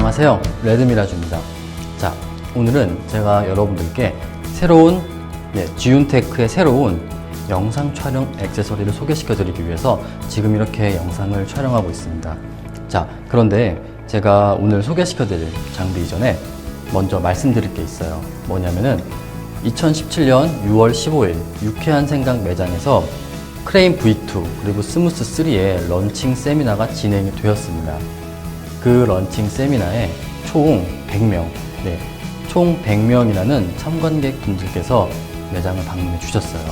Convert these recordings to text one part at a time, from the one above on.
안녕하세요. 레드미라주입니다. 자, 오늘은 제가 여러분들께 새로운 예, 지윤테크의 새로운 영상 촬영 액세서리를 소개시켜 드리기 위해서 지금 이렇게 영상을 촬영하고 있습니다. 자, 그런데 제가 오늘 소개시켜 드릴 장비 이전에 먼저 말씀드릴 게 있어요. 뭐냐면은 2017년 6월 15일 유쾌한 생각 매장에서 크레인 V2 그리고 스무스 3의 런칭 세미나가 진행이 되었습니다. 그 런칭 세미나에 총 100명, 네, 총 100명이라는 참관객 분들께서 매장을 방문해 주셨어요.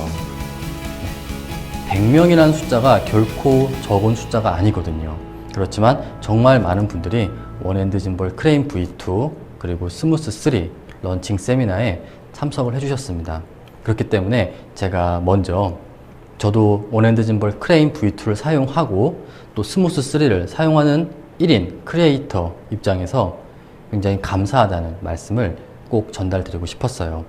네, 100명이라는 숫자가 결코 적은 숫자가 아니거든요. 그렇지만 정말 많은 분들이 원핸드 짐볼 크레인 V2 그리고 스무스 3 런칭 세미나에 참석을 해주셨습니다. 그렇기 때문에 제가 먼저 저도 원핸드 짐볼 크레인 V2를 사용하고 또 스무스 3를 사용하는 1인 크리에이터 입장에서 굉장히 감사하다는 말씀을 꼭 전달드리고 싶었어요.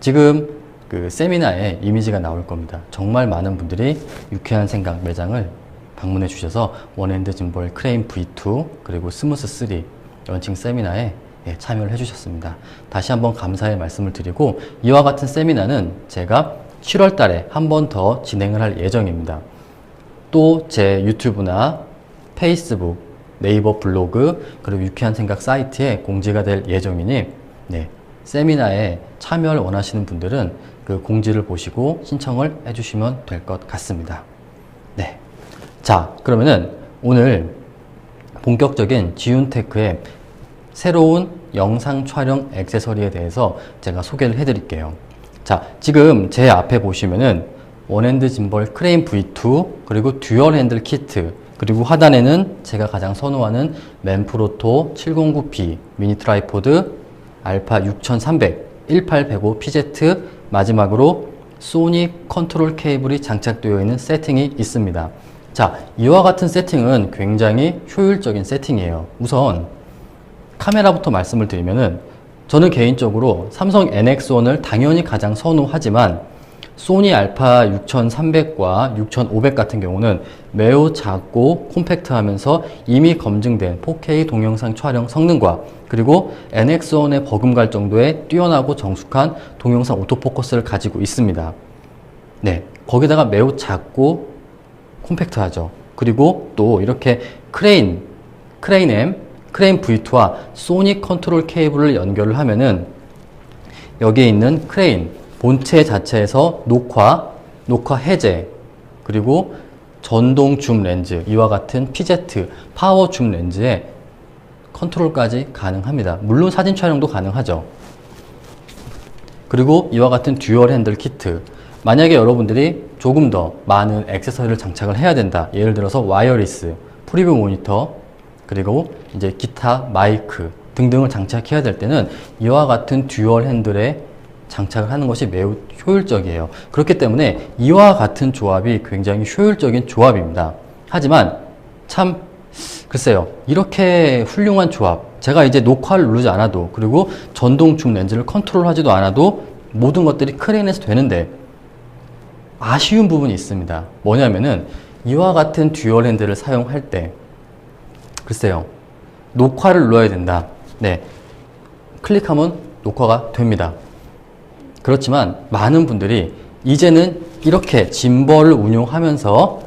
지금 그 세미나에 이미지가 나올 겁니다. 정말 많은 분들이 유쾌한 생각 매장을 방문해 주셔서 원핸드 짐볼 크레인 V2 그리고 스무스 3 런칭 세미나에 예, 참여를 해주셨습니다. 다시 한번 감사의 말씀을 드리고 이와 같은 세미나는 제가 7월 달에 한 번 더 진행을 할 예정입니다. 또 제 유튜브나 페이스북, 네이버 블로그, 그리고 유쾌한 생각 사이트에 공지가 될 예정이니, 네, 세미나에 참여를 원하시는 분들은 그 공지를 보시고 신청을 해주시면 될 것 같습니다. 네. 자, 그러면은 오늘 본격적인 지윤테크의 새로운 영상 촬영 액세서리에 대해서 제가 소개를 해드릴게요. 자, 지금 제 앞에 보시면은 원핸드 짐벌 크레인 V2 그리고 듀얼 핸들 키트 그리고 하단에는 제가 가장 선호하는 맨프로토 709B 미니 트라이포드 알파 6300 1805 PZ 마지막으로 소니 컨트롤 케이블이 장착되어 있는 세팅이 있습니다. 자, 이와 같은 세팅은 굉장히 효율적인 세팅이에요. 우선 카메라부터 말씀을 드리면은 저는 개인적으로 삼성 NX1을 당연히 가장 선호하지만 소니 알파 6300과 6500 같은 경우는 매우 작고 콤팩트하면서 이미 검증된 4K 동영상 촬영 성능과 그리고 NX1에 버금갈 정도의 뛰어나고 정숙한 동영상 오토포커스를 가지고 있습니다. 네, 거기다가 매우 작고 콤팩트하죠. 그리고 또 이렇게 크레인, 크레인 M, 크레인 V2와 소니 컨트롤 케이블을 연결을 하면은 여기에 있는 크레인 본체 자체에서 녹화, 녹화 해제, 그리고 전동 줌 렌즈, 이와 같은 PZ 파워 줌 렌즈에 컨트롤까지 가능합니다. 물론 사진 촬영도 가능하죠. 그리고 이와 같은 듀얼 핸들 키트. 만약에 여러분들이 조금 더 많은 액세서리를 장착을 해야 된다. 예를 들어서 와이어리스, 프리뷰 모니터, 그리고 이제 기타, 마이크 등등을 장착해야 될 때는 이와 같은 듀얼 핸들에 장착을 하는 것이 매우 효율적이에요. 그렇기 때문에 이와 같은 조합이 굉장히 효율적인 조합입니다. 하지만 참 글쎄요. 이렇게 훌륭한 조합. 제가 이제 녹화를 누르지 않아도 그리고 전동 줌 렌즈를 컨트롤 하지도 않아도 모든 것들이 크레인에서 되는데 아쉬운 부분이 있습니다. 뭐냐면은 이와 같은 듀얼 핸들을 사용할 때 글쎄요. 녹화를 눌러야 된다. 네. 클릭하면 녹화가 됩니다. 그렇지만 많은 분들이 이제는 이렇게 짐벌을 운용하면서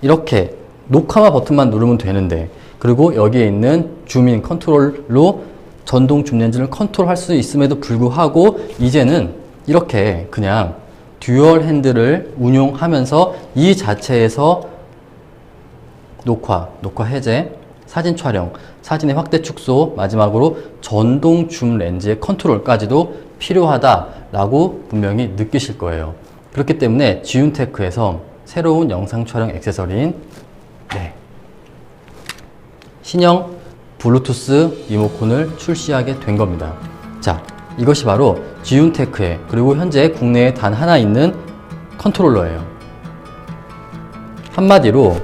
이렇게 녹화 버튼만 누르면 되는데 그리고 여기에 있는 줌인 컨트롤로 전동 줌 렌즈를 컨트롤할 수 있음에도 불구하고 이제는 이렇게 그냥 듀얼 핸들을 운용하면서 이 자체에서 녹화, 녹화 해제, 사진 촬영, 사진의 확대 축소, 마지막으로 전동 줌 렌즈의 컨트롤까지도 필요하다라고 분명히 느끼실 거예요. 그렇기 때문에 지윤테크에서 새로운 영상 촬영 액세서리인 네. 신형 블루투스 리모컨을 출시하게 된 겁니다. 자, 이것이 바로 지윤테크의 그리고 현재 국내에 단 하나 있는 컨트롤러예요. 한마디로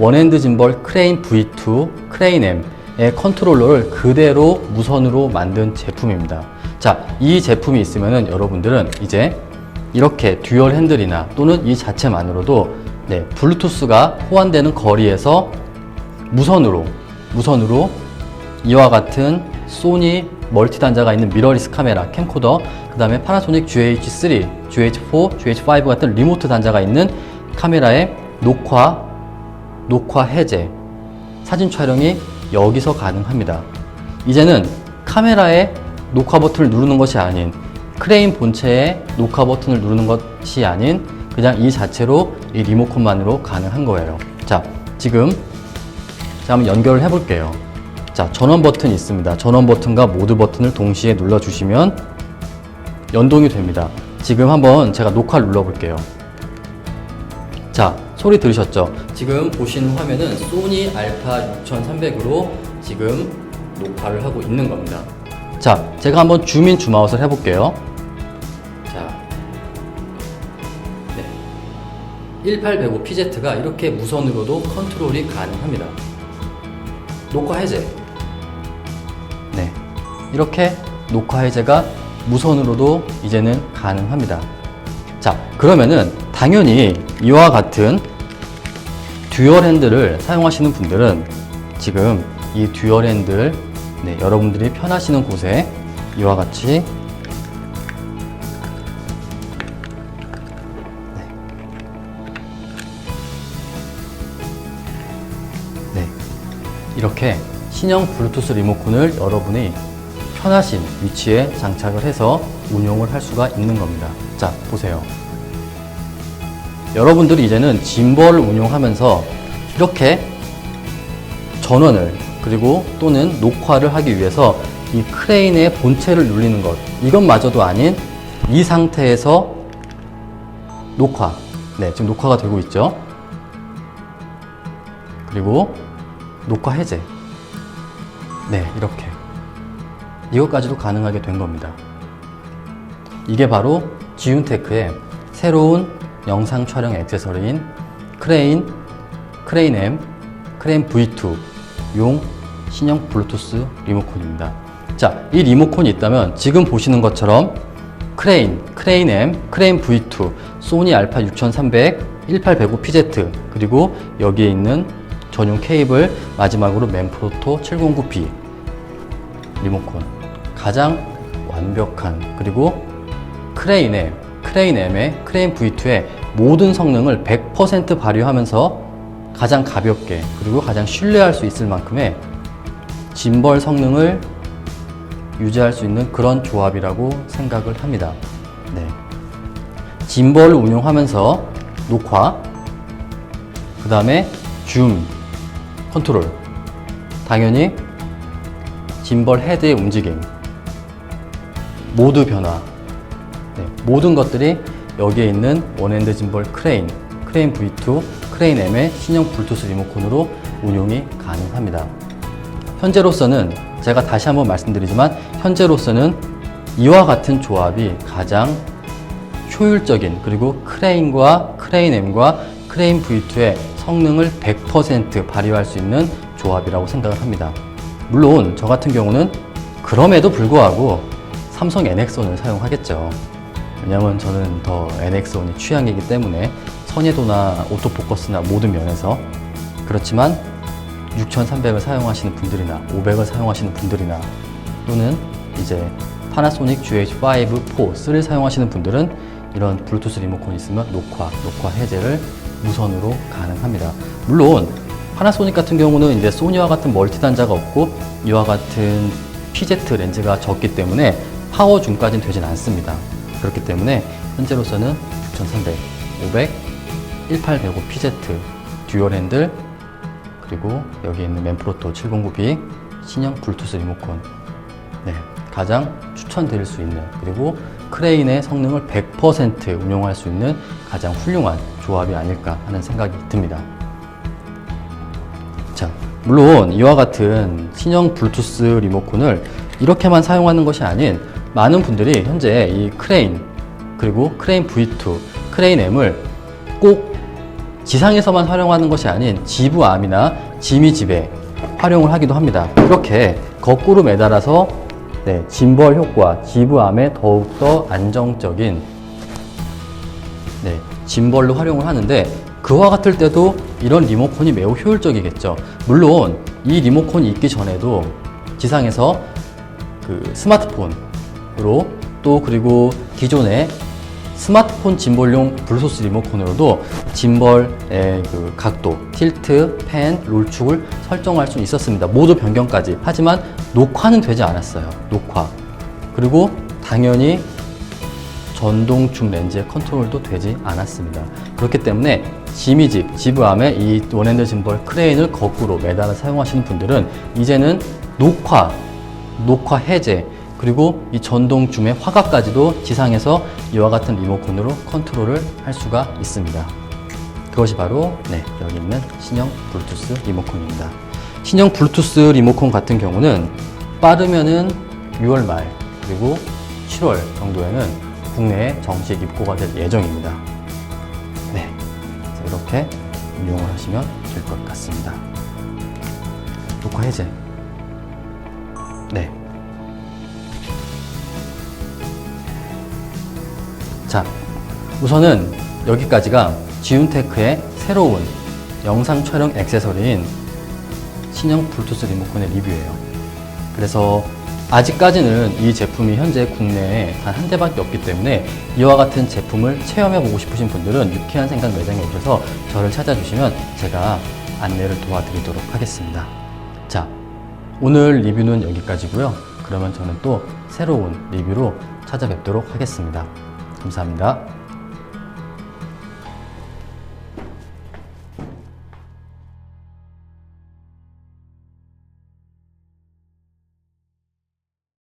원핸드 짐벌 크레인 V2, 크레인 M의 컨트롤러를 그대로 무선으로 만든 제품입니다. 자, 이 제품이 있으면은 여러분들은 이제 이렇게 듀얼 핸들이나 또는 이 자체만으로도 네, 블루투스가 호환되는 거리에서 무선으로 무선으로 이와 같은 소니 멀티 단자가 있는 미러리스 카메라, 캠코더, 그 다음에 파나소닉 GH3, GH4, GH5 같은 리모트 단자가 있는 카메라의 녹화, 녹화 해제, 사진 촬영이 여기서 가능합니다. 이제는 카메라의 녹화 버튼을 누르는 것이 아닌 크레인 본체의 녹화 버튼을 누르는 것이 아닌 그냥 이 자체로 이 리모컨만으로 가능한 거예요. 자, 지금 자, 한번 연결을 해 볼게요. 자, 전원 버튼이 있습니다. 전원 버튼과 모드 버튼을 동시에 눌러 주시면 연동이 됩니다. 지금 한번 제가 녹화를 눌러 볼게요. 자, 소리 들으셨죠? 지금 보시는 화면은 소니 알파 6300으로 지금 녹화를 하고 있는 겁니다. 자, 제가 한번 줌인 줌아웃을 해볼게요. 자, 네. 1805 PZ가 이렇게 무선으로도 컨트롤이 가능합니다. 녹화 해제. 네. 이렇게 녹화 해제가 무선으로도 이제는 가능합니다. 자, 그러면은 당연히 이와 같은 듀얼 핸들을 사용하시는 분들은 지금 이 듀얼 핸들 네, 여러분들이 편하시는 곳에 이와 같이 네, 이렇게 신형 블루투스 리모컨을 여러분이 편하신 위치에 장착을 해서 운용을 할 수가 있는 겁니다. 자, 보세요. 여러분들이 이제는 짐벌을 운용하면서 이렇게 전원을 그리고 또는 녹화를 하기 위해서 이 크레인의 본체를 눌리는 것 이것마저도 아닌 이 상태에서 녹화. 네 지금 녹화가 되고 있죠? 그리고 녹화 해제. 네 이렇게. 이것까지도 가능하게 된 겁니다. 이게 바로 지윤테크의 새로운 영상 촬영 액세서리인 크레인, 크레인 M, 크레인 V2 용 신형 블루투스 리모컨입니다. 자, 이 리모컨이 있다면 지금 보시는 것처럼 크레인, 크레인 M, 크레인 V2, 소니 알파 6300, 1805 PZ 그리고 여기에 있는 전용 케이블 마지막으로 맨프로토 709B 리모컨 가장 완벽한 그리고 크레인의 크레인 M의 크레인 V2의 모든 성능을 100% 발휘하면서 가장 가볍게 그리고 가장 신뢰할 수 있을 만큼의 짐벌 성능을 유지할 수 있는 그런 조합이라고 생각을 합니다. 네. 짐벌을 운용하면서 녹화, 그 다음에 줌 컨트롤, 당연히 짐벌 헤드의 움직임, 모드 변화, 네, 모든 것들이 여기에 있는 원핸드 짐벌 크레인, 크레인 V2, 크레인 M의 신형 블루투스 리모컨으로 운용이 가능합니다. 현재로서는 제가 다시 한번 말씀드리지만 현재로서는 이와 같은 조합이 가장 효율적인 그리고 크레인과 크레인 M과 크레인 V2의 성능을 100% 발휘할 수 있는 조합이라고 생각을 합니다. 물론 저 같은 경우는 그럼에도 불구하고 삼성 NX1을 사용하겠죠. 왜냐하면 저는 더 NX1이 취향이기 때문에 선예도나 오토포커스나 모든 면에서 그렇지만 6300을 사용하시는 분들이나 500을 사용하시는 분들이나 또는 이제 파나소닉 GH5, 4, 3를 사용하시는 분들은 이런 블루투스 리모컨이 있으면 녹화, 녹화 해제를 무선으로 가능합니다. 물론 파나소닉 같은 경우는 이제 소니와 같은 멀티 단자가 없고 이와 같은 PZ 렌즈가 적기 때문에 파워 줌까지는 되진 않습니다. 그렇기 때문에 현재로서는 6300, 500, 1805 PZ 듀얼 핸들 그리고 여기 있는 맨프로토 709B 신형 블루투스 리모컨 네, 가장 추천드릴 수 있는 그리고 크레인의 성능을 100% 운용할 수 있는 가장 훌륭한 조합이 아닐까 하는 생각이 듭니다. 자, 물론 이와 같은 신형 블루투스 리모컨을 이렇게만 사용하는 것이 아닌 많은 분들이 현재 이 크레인 그리고 크레인 V2, 크레인 M을 꼭 지상에서만 활용하는 것이 아닌 지부암이나 지미집에 활용을 하기도 합니다. 이렇게 거꾸로 매달아서 네, 짐벌 효과, 지부암에 더욱더 안정적인 네, 짐벌로 활용을 하는데 그와 같을 때도 이런 리모컨이 매우 효율적이겠죠. 물론 이 리모컨이 있기 전에도 지상에서 그 스마트폰 으로 또 그리고 기존의 스마트폰 짐볼용 블루투스 리모컨으로도 짐벌의 그 각도, 틸트, 펜, 롤축을 설정할 수 있었습니다. 모두 변경까지. 하지만 녹화는 되지 않았어요. 녹화. 그리고 당연히 전동 줌 렌즈의 컨트롤도 되지 않았습니다. 그렇기 때문에 지미직, 지브암의 이 원핸드 짐벌 크레인을 거꾸로 매달아 사용하시는 분들은 이제는 녹화, 녹화 해제, 그리고 이 전동 줌의 화각까지도 지상에서 이와 같은 리모컨으로 컨트롤을 할 수가 있습니다. 그것이 바로 네, 여기 있는 신형 블루투스 리모컨입니다. 신형 블루투스 리모컨 같은 경우는 빠르면은 6월 말 그리고 7월 정도에는 국내에 정식 입고가 될 예정입니다. 네, 이렇게 이용을 하시면 될 것 같습니다. 녹화 해제. 네. 자, 우선은 여기까지가 지운테크의 새로운 영상 촬영 액세서리인 신형 블루투스 리모컨의 리뷰예요. 그래서 아직까지는 이 제품이 현재 국내에 단 한 대밖에 없기 때문에 이와 같은 제품을 체험해 보고 싶으신 분들은 유쾌한 생각 매장에 오셔서 저를 찾아주시면 제가 안내를 도와드리도록 하겠습니다. 자, 오늘 리뷰는 여기까지고요. 그러면 저는 또 새로운 리뷰로 찾아뵙도록 하겠습니다. 감사합니다.